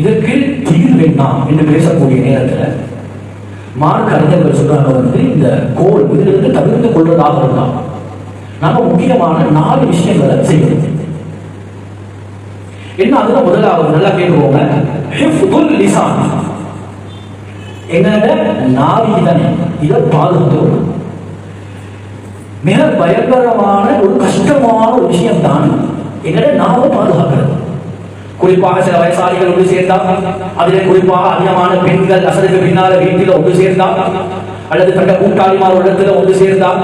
இதற்கு தீர்வு வேண்டாம் என்று பேசக்கூடிய நேரத்தில் மார்க் அறிஞர்கள் சொல்றாங்க வந்து இந்த கோல் இதிலிருந்து தவிர்த்து கொள்வதாக இருந்தால் நாம முக்கியமான நாலு விஷயங்களை செய்யணும். என்ன அதுல முதலாவது நல்லா கேட்டுக்கோங்க. ஹிஃப்துல் லிசான் என்னோட நாவிதனை இதை பாதுகாத்து மிக பயங்கரமான ஒரு கஷ்டமான ஒரு விஷயம் தான் என்னோட நாவை பாதுகாக்கிறது. குறிப்பாக சில வயசாளிகள் ஒன்று சேர்ந்தால் அதிலே குறிப்பாக அதிகமான பெண்கள் அசலுக்கு பின்னால வீட்டில் ஒன்று சேர்ந்தா அல்லது கண்ட கூட்டாளிமார் ஒரு இடத்துல ஒன்று சேர்ந்தால்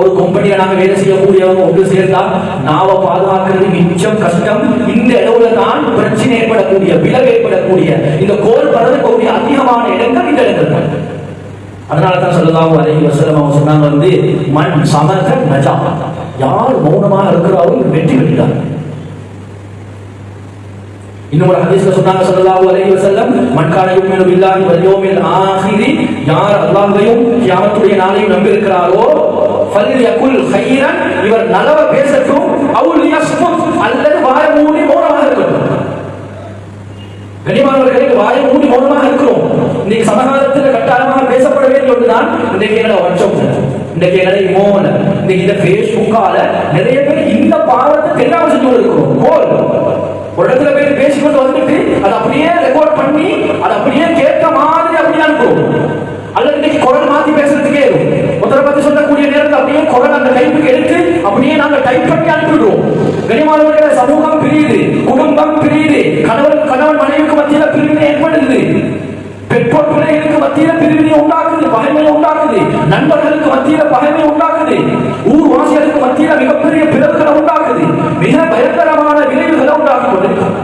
ஒரு கம்பெனியில நாங்க வேலை செய்யக்கூடியவங்க ஒன்று சேர்ந்தால் நாவ பாதுகாக்கிறது மிச்சம் கஷ்டம். இந்த இடவுல தான் பிரச்சனை ஏற்படக்கூடிய விளைவு ஏற்படக்கூடிய இந்த கோல் பரவக்கூடிய அதிகமான இடங்கள் இந்த இடங்கள். அதனாலதான் அதனால தான் சொல்லலாம் அலைஹி வசலம் அவங்க சொன்னாங்க வந்து மண் சமக நஜா யார் மௌனமாக இருக்கிறாரோ வெற்றி பெற்றார். பெற்றார் இன்னொரு ஹதீஸ்ல சொன்னாங்க ஸல்லல்லாஹு அலைஹி வஸல்லம் மன் கான யுமினு பில்லாஹி வல் யௌமில் ஆஹிரி யார் அல்லாஹ்வையும் கியாமத்துடைய நாளையும் நம்பியிருக்கிறாரோ ஃபல்யகுல் கைரன் இவர் நலவ பேசட்டும் அவுல் யஸ்முத் அல்லது வாய மூடி மௌனமாக இருக்கட்டும். கனிமானவர்களே வாயை மூடி மௌனமாக இருக்கிறோம். இன்னைக்கு சமகாலத்தில் கட்டாயமாக பேசப்பட வேண்டிய ஒன்றுதான் இன்னைக்கு என்னோட வாட்ஸ்அப் இன்னைக்கு என்னோட இமோன? இன்னைக்கு இந்த பேஸ்புக்கால நிறைய பேர் இந்த பாவத்தை தெரியாமல் செஞ்சு இருக்கிறோம் போல் ஒரு இடத்துல போய் அதை அப்படியே ரெக்கார்ட் பண்ணி அதை அப்படியே கேட்ட மாதிரி அப்படியே அனுப்பும். அல்லது இன்னைக்கு குரல் மாத்தி பேசுறதுக்கே ஒருத்தரை பத்தி சொல்லக்கூடிய நேரத்தில் அப்படியே குரல் அந்த டைப்புக்கு எடுத்து அப்படியே நாங்க டைப் பண்ணி அனுப்பிடுவோம் கனிமானவர்களே சமூகம் பிரியுது குடும்பம் பிரியுது கணவன் கணவன் மனைவிக்கு மத்தியில பிரிவினை ஏற்படுது. பெற்றோர் பிள்ளைகளுக்கு மத்தியில பிரிவினை உண்டாக்குது பகைமை உண்டாக்குது. நண்பர்களுக்கு மத்தியில பகைமை உண்டாக்குது ஊர்வாசிகளுக்கு மத்தியில மிகப்பெரிய பிளவுகளை உண்டாக்குது மிக பயங்கரமான விளைவுகளை உண்டாக்கி கொண்டிருக்கிறது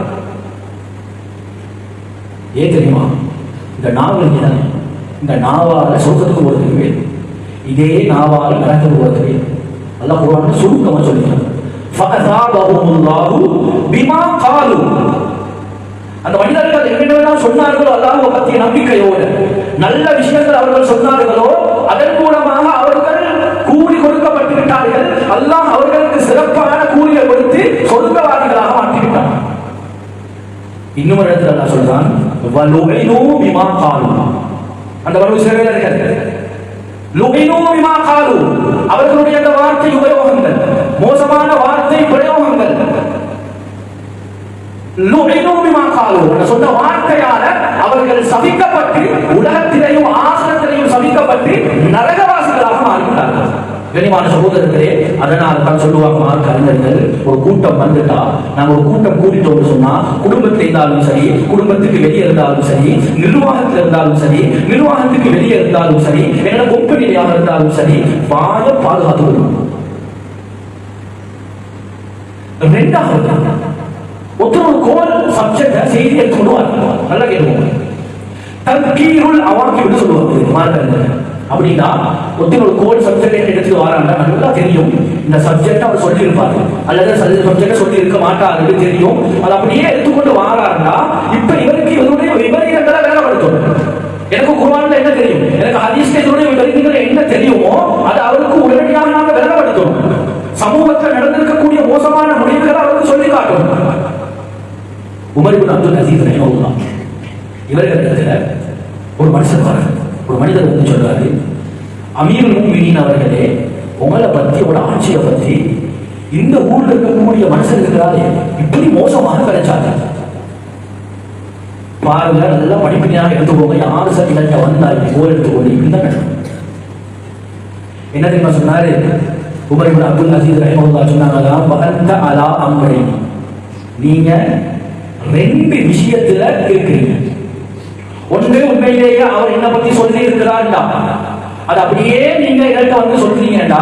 ஏன் தெரியுமா இந்த நாவல் தானே இந்த நாவால சொர்க்கத்துக்கு போறதுக்கு இதே நாவால் நரகத்துக்கு வேணும் அல்லாஹ் குர்ஆன் சுருக்கமா சொல்லிட்டாங்க ஃபஅஸாபஹுமுல்லாஹு பிமா காலு அந்த மனிதர்கள் என்னென்னலாம் சொன்னார்களோ அல்லாஹ்வை பற்றிய நம்பிக்கையோடு நல்ல விஷயங்கள் அவர்கள் சொன்னார்களோ அதன் மூலமாக அவர்கள் கூலி கொடுக்கப்பட்டு விட்டார்கள் அல்லாஹ் அவர்களுக்கு சிறப்பான கூலியை கொடுத்து சொர்க்கவாதிகளாக மாற்றிவிட்டான். இன்னும் ஒரு இடத்துல அல்லாஹ் சொல்றான் வலுஇனு பிமா காலு அந்த வலு இஸ்ரவேலர்கள் காலு. அவர்களுடைய அந்த வார்த்தை உபயோகங்கள் மோசமான வார்த்தை பிரயோகங்கள். லுஇனு காலு. சொன்ன வார்த்தையால அவர்கள் சபிக்கப்பட்டு உலகத்திலையும் ஆசனத்திலையும் சபிக்கப்பட்டு நரக கனிவான சகோதரர்களே அதனால தான் சொல்லுவாங்க மார்க் அறிஞர்கள் ஒரு கூட்டம் வந்துட்டா? நாங்க ஒரு கூட்டம் கூட்டிட்டோம்னு சொன்னா குடும்பத்தில் இருந்தாலும் சரி குடும்பத்துக்கு வெளியே இருந்தாலும் சரி நிர்வாகத்தில் இருந்தாலும் சரி நிர்வாகத்துக்கு வெளியே இருந்தாலும் சரி என்ன கொம்பனியாக இருந்தாலும் சரி வாய பாதுகாத்து கொள்ளணும் ரெண்டாவது ஒருத்தர் கோல் சப்ஜெக்ட செய்தி எடுத்துக்கொண்டு நல்லா கேட்டுக்கோங்க தற்கீருள் அவாக்கின்னு சொல்லுவாங்க. மார்க்கறிஞர் அப்படின்னா ஒருத்தர் ஒரு கோல் சப்ஜெக்ட் எடுத்துட்டு வராங்க. நல்லா தெரியும். இந்த சப்ஜெக்ட் அவர் சொல்லி இருப்பாரு அல்லது சப்ஜெக்ட் சொல்லி இருக்க மாட்டாரு தெரியும். அது அப்படியே எடுத்துக்கொண்டு வாராருன்னா இப்ப இவருக்கு இவருடைய விபரீதங்களை வேலைப்படுத்தும் எனக்கு குர்ஆன்ல என்ன தெரியும்? எனக்கு ஹதீஸ்ல இதனுடைய விபரீதங்கள் என்ன தெரியுமோ அது அவருக்கு உடனடியாக நாங்க வேலைப்படுத்தும் சமூகத்தில் நடந்திருக்கக்கூடிய மோசமான முடிவுகளை அவருக்கு சொல்லி காட்டும் உமர் இப்னு அப்துல் அசீஸ் ரஹிமஹுல்லாஹ் இவர்களிடத்துல ஒரு மனுஷன் வர ஒரு மனிதர் வந்து சொல்றாரு அமீர் முஃமினீன் அவர்களே உங்களை பத்தி உங்களோட ஆட்சியை பத்தி இந்த ஊர்ல இருக்கக்கூடிய மனுஷன் இப்படி மோசமாக கிடைச்சாங்க பாருங்க நல்லா படிப்பினையாக எடுத்துக்கோங்க. யாரு சார் கிட்ட வந்தா இப்படி போர் எடுத்துக்கோங்க. இப்படி என்ன தெரியுமா சொன்னாரு? உமர் இப்னு அப்துல் அசீஸ் ரஹிமஹுல்லாஹ் சொன்னாங்களா? பகந்த அலா அம்ரை. நீங்க ரெண்டு விஷயத்துல கேட்கிறீங்க ஒன்று உண்மையிலேயே அவர் என்ன பத்தி சொல்லி இருக்கிறார்டா அது அப்படியே நீங்க என்கிட்ட வந்து சொல்றீங்கன்னா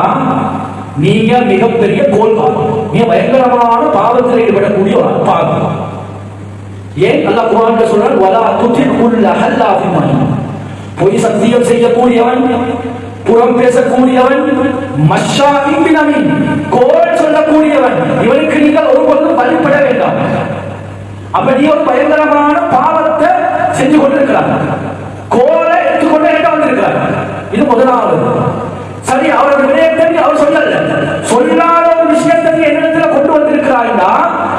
நீங்க மிகப்பெரிய கோல் பாவம் மிக பயங்கரமான பாவத்தில் ஈடுபடக்கூடிய ஒரு பாவம் ஏன் அல்லாஹ் குர்ஆன்ல சொல்றான் வலா துதி உள்ள ஹல்லாஃபின் மஹீன் பொய் சத்தியம் செய்யக்கூடியவன் புறம் பேசக்கூடியவன் மஷாவின் பினமின் கோல் சொல்லக்கூடியவன் இவனுக்கு நீங்கள் ஒருபோதும் வழிபட வேண்டாம். அப்ப நீ ஒரு பயங்கரமான பாவத்தை செஞ்சு கொண்டிருக்கிறான் என்கிட்ட இது முதலாவது. சரி அவரது விடயத்தை அவர் சொல்லல. சொல்லாத ஒரு விஷயத்தை என்னிடத்துல கொண்டு வந்திருக்கிறாய்னா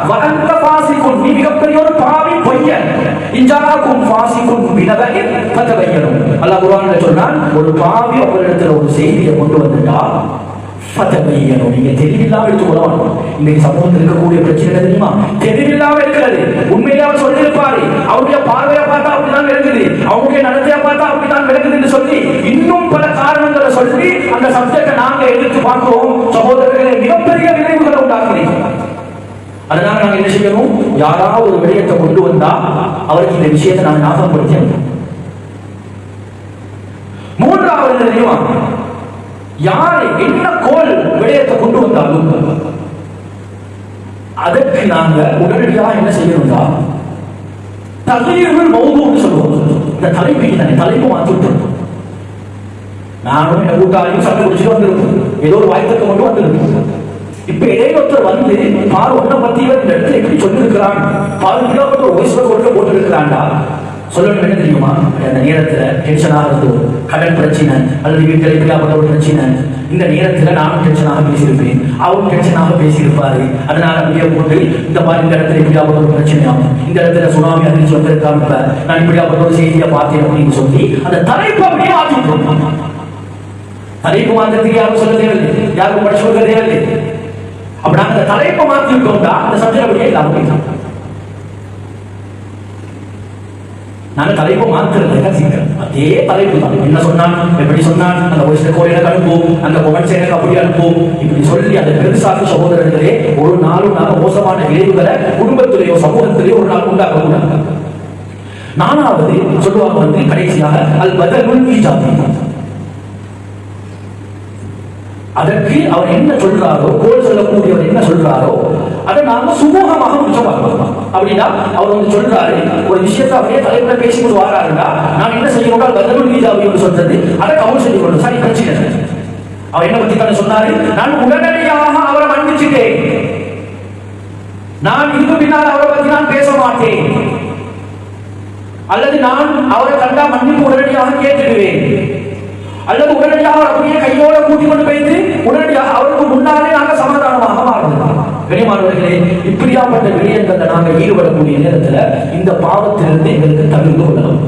வளர்ந்த பாசிக்கும் நீ மிகப்பெரிய ஒரு பாவி பொய்யன். இஞ்சாக்கும் பாசிக்கும் வினவை பத்த வைக்கணும் அல்லாஹ் குர்ஆன்ல சொன்னால் ஒரு பாவி அவரிடத்துல ஒரு செய்தியை கொண்டு வந்துட்டா ஃபதபையனும் நீங்க தெளிவில்லாம எடுத்து கொள்ளணும் இன்னைக்கு சமூகத்தில் இருக்கக்கூடிய பிரச்சனை தெரியுமா? தெளிவில்லாம இருக்கிறது உண்மையிலே அவர் சொல்லியிருப்பாரு. அவருடைய பார்வையை பார்த்தா அப்படிதான் விளங்குது. அவருடைய நடத்தையை பார்த்தா அப்படிதான் விளங்குதுன்னு சொல்லி இன்னும் பல காரணங்களை சொல்லி அந்த சப்ஜெக்டை நாங்க எடுத்து பார்க்கிறோம். சகோதரர்களை மிகப்பெரிய விளைவுகளை உண்டாக்குறீங்க அதனால நாங்க என்ன செய்யணும்? யாராவது ஒரு விடயத்தை கொண்டு வந்தா அவருக்கு இந்த விஷயத்தை நாங்க ஞாபகப்படுத்தணும் மூன்றாவது என்ன தெரியுமா? யாரு என்ன கோல் விடயத்தை கொண்டு வந்தாலும் அதற்கு நாங்க உடனடியாக என்ன செய்யணும்னா தகுதிகள் மௌதுன்னு சொல்லுவோம். இந்த தலைப்பு தானே தலைப்பு மாற்றிட்டு நானும் என் கூட்டாளியும் சண்டை குடிச்சுட்டு வந்திருக்கோம். ஏதோ ஒரு வாய்ப்புக்கு மட்டும் வந்திருக்கோம். இப்ப இடையொருத்தர் வந்து பார் ஒன்ன பத்தி இந்த இடத்துல எப்படி சொல்லியிருக்கிறான். பாதுகாப்பு ஒரு வயசுல கொண்டு போட்டிருக்கிறான்டா. சொல்லணும் என்ன தெரியுமா? அந்த நேரத்துல டென்ஷன் ஆகிறது கடன் பிரச்சனை அல்லது வீட்டில் இப்படியாப்பட்ட ஒரு பிரச்சனை இந்த நேரத்துல நானும் டென்ஷனாக பேசியிருப்பேன். அவரும் டென்ஷனாக பேசியிருப்பாரு. அதனால அப்படியே போட்டு இந்த மாதிரி இந்த இடத்துல இப்படியாப்பட்ட ஒரு பிரச்சனையாகும் இந்த இடத்துல சுனாமி அதிர்ச்சி வந்திருக்காம நான் இப்படியாப்பட்ட ஒரு செய்தியை பார்த்தேன் அப்படின்னு சொல்லி அந்த தலைப்பு அப்படியே மாற்றி தலைப்பு மாத்திரத்துக்கு யாரும் சொல்ல தேவையில்லை. யாருக்கும் படிச்சு கொடுக்க தேவையில்லை. அப்படின்னா அந்த தலைப்பை மாத்தி அந்த சப்ஜெக்ட் அப்படியே இல்லாம போயிடும் நான் தலைப்பு மாத்துறது சீக்கிரம் அதே தலைப்பு தான். என்ன சொன்னான்? எப்படி சொன்னான்? அந்த வயசுல ரெக்கார்ட் எனக்கு அனுப்பும் அந்த கொமெண்ட்ஸ் எனக்கு அப்படி அனுப்பும் இப்படி சொல்லி அந்த பெருசாக்கு சகோதரர்களே ஒரு நாளும் நாங்க மோசமான விளைவுகளை குடும்பத்திலேயோ சமூகத்திலேயோ ஒரு நாள் உண்டாக்க கூடாது நானாவது சொல்லுவாங்க வந்து கடைசியாக அல் பதில் ஜாதி அதற்கு அவர் என்ன சொல்றாரோ கோல் சொல்லக்கூடியவர் என்ன சொல்றாரோ அதை நாம சுமூகமாக முடிச்ச பார்க்கலாம் அப்படின்னா அவர் வந்து சொல்றாரு ஒரு விஷயத்தை அப்படியே தலைப்புல பேசிக்கொண்டு வராருன்னா நான் என்ன செய்யணும் பதிலுள் மீதாவின்னு சொல்றது அதை கவுன் செஞ்சு கொண்டு சரி பிரச்சனை அவர் என்ன பத்தி தானே சொன்னாரு? நான் உடனடியாக அவரை மன்னிச்சுட்டேன். நான் இதுக்கு பின்னால் அவரை பத்தி நான் பேச மாட்டேன். அல்லது நான் அவரை கண்டா மன்னிப்பு உடனடியாக கேட்டுடுவேன். அல்லது உடனடியாக அவர் அப்படியே கையோட கூட்டி கொண்டு போயிட்டு உடனடியாக அவருக்கு முன்னாலே நாங்கள் சமாதானமாக மாறுவோம். கனிமானவர்களே இப்படியாப்பட்ட விடயங்களை நாங்கள் ஈடுபடக்கூடிய நேரத்துல இந்த பாவத்திலிருந்து எங்களுக்கு தவிர்த்து கொள்ளலாம்